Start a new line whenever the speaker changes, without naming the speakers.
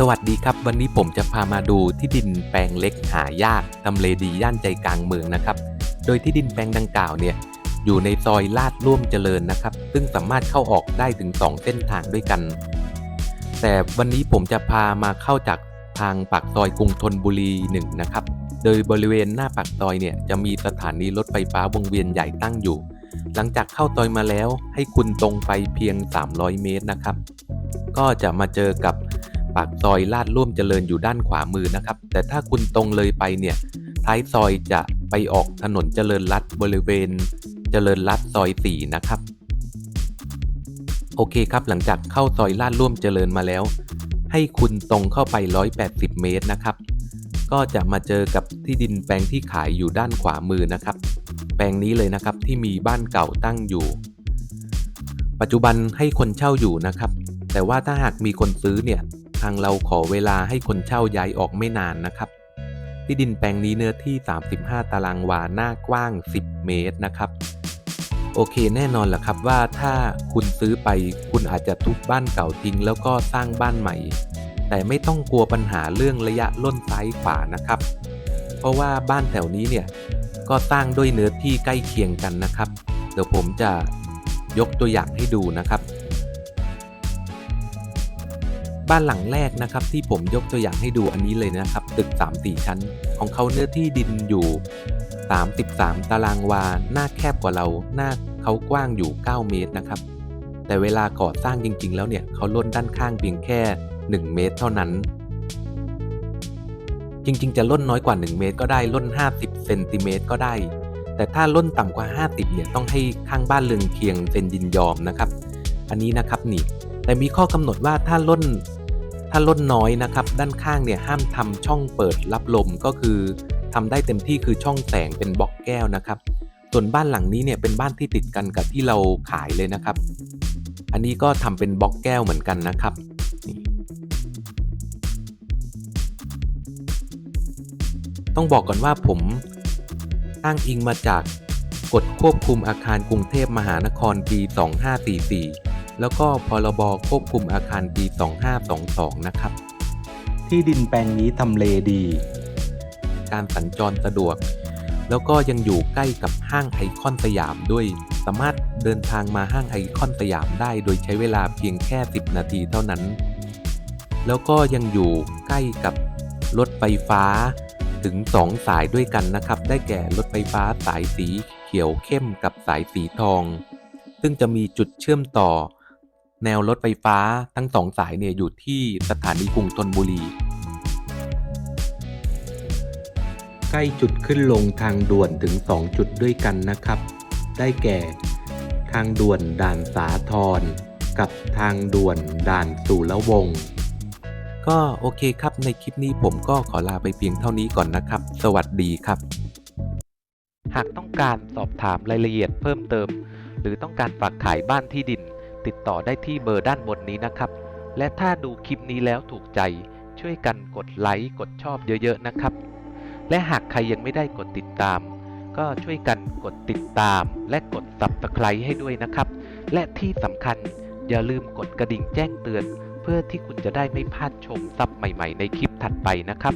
สวัสดีครับ วันนี้ผมจะพามาดูที่ดินแปลงเล็กหายากทำเลดีย่านใจกลางเมืองนะครับ โดยที่ดินแปลงดังกล่าวเนี่ยอยู่ในซอยลาดร่วมเจริญนะครับ ซึ่งสามารถเข้าออกได้ถึง 2 เส้นทางด้วยกัน แต่วันนี้ผมจะพามาเข้าจากทางปากซอยกรุงธนบุรี1นะครับ โดยบริเวณหน้าปากซอยเนี่ยจะมีสถานีรถไฟฟ้าวงเวียนใหญ่ตั้งอยู่ หลังจากเข้าซอยมาแล้วให้คุณตรงไปเพียง 300 เมตรนะครับ ก็จะมาเจอกับ ปากซอยลาดร่วมเจริญอยู่ด้านขวามือนะครับ แต่ถ้าคุณตรงเลยไปเนี่ยท้ายซอยจะไปออกถนนเจริญรัตบริเวณ เจริญรัตซอย 4 นะครับ โอเคครับหลังจากเข้าซอยลาดร่วมเจริญมาแล้ว ให้คุณตรงเข้าไป 180 เมตรนะครับ ก็จะมาเจอกับที่ดินแปลงที่ขายอยู่ด้านขวามือนะครับ แปลงนี้เลยนะครับที่มีบ้านเก่าตั้งอยู่ ปัจจุบันให้คนเช่าอยู่นะครับแต่ว่าถ้าหากมีคนซื้อเนี่ย ทางเราขอเวลาให้คนเช่าย้ายออกไม่นานนะครับ ที่ดินแปลงนี้เนื้อที่ 35 ตารางวาหน้ากว้าง 10 เมตรนะครับ โอเคแน่นอนแหละครับว่าถ้าคุณซื้อไปคุณอาจจะทุบบ้านเก่าทิ้งแล้วก็สร้างบ้านใหม่ แต่ไม่ต้องกลัวปัญหาเรื่องระยะล่นซ้ายขวานะครับ เพราะว่าบ้านแถวนี้เนี่ยก็สร้างด้วยเนื้อที่ใกล้เคียงกันนะครับ เดี๋ยวผมจะยกตัวอย่างให้ดูนะครับ บ้านหลังแรกนะครับที่ผมยกตัวอย่างให้ดูอันนี้เลยนะครับ ตึก 3-4 ชั้น ของเขาเนื้อที่ดินอยู่ 33 ตารางวา หน้าแคบกว่าเรา หน้าเขากว้างอยู่ 9 เมตรนะครับ แต่เวลาก่อสร้างจริง ๆ แล้วเนี่ยเขาล้นด้านข้างเพียงแค่ 1 เมตรเท่านั้น จริง ๆ จะล้นน้อยกว่า 1 เมตรก็ได้ล้น 50 เซนติเมตรก็ได้ แต่ถ้าล้นต่ำกว่า 50 เนี่ยต้องให้ข้างบ้านเรือนเคียงเซ็นยินยอมนะครับ อันนี้นะครับนี่แต่มีข้อกำหนดว่าถ้าล้น ถ้าล้นน้อยนะครับ ด้านข้างเนี่ยห้ามทำช่องเปิดรับลมก็คือทำได้เต็มที่คือช่องแสงเป็นบล็อกแก้วนะครับ ส่วนบ้านหลังนี้เนี่ยเป็นบ้านที่ติดกันกับที่เราขายเลยนะครับ อันนี้ก็ทำเป็นบล็อกแก้วเหมือนกันนะครับต้องบอกก่อนว่าผมอ้างอิงมาจากกฎควบคุมอาคารกรุงเทพมหานครปี 2544 แล้วก็พรบควบคุมอาคารปี 2522 นะครับ ที่ดินแปลงนี้ทำเลดี การสัญจรสะดวก แล้วก็ยังอยู่ใกล้กับห้างไอคอนสยามด้วย สามารถเดินทางมาห้างไอคอนสยามได้ โดยใช้เวลาเพียงแค่ 10 นาทีเท่านั้น แล้วก็ยังอยู่ใกล้กับรถไฟฟ้าถึง 2 สายด้วยกันนะครับ ได้แก่รถไฟฟ้าสายสีเขียวเข้มกับสายสีทอง ซึ่งจะมีจุดเชื่อมต่อ แนวรถไฟฟ้าทั้งสองสายเนี่ยอยู่ที่สถานีกรุงธนบุรี ใกล้จุดขึ้นลงทางด่วนถึง 2 จุดด้วยกันนะครับ ได้แก่ทางด่วนด่านสาทรกับทางด่วนด่านสุรวงศ์ก็โอเคครับในคลิปนี้ผมก็ขอลาไปเพียงเท่านี้ก่อนนะครับ สวัสดีครับ หากต้องการสอบถามรายละเอียดเพิ่มเติม หรือต้องการฝากขายบ้านที่ดิน ติดต่อได้ที่เบอร์ด้านบนนี้นะครับ และถ้าดูคลิปนี้แล้วถูกใจ ช่วยกันกดไลค์กดชอบเยอะๆนะครับ และหากใครยังไม่ได้กดติดตาม ก็ช่วยกันกดติดตาม และกด Subscribe ให้ด้วยนะครับ และที่สำคัญอย่าลืมกดกระดิ่งแจ้งเตือน เพื่อที่คุณจะได้ไม่พลาดชมซับใหม่ ๆ ในคลิปถัดไปนะครับ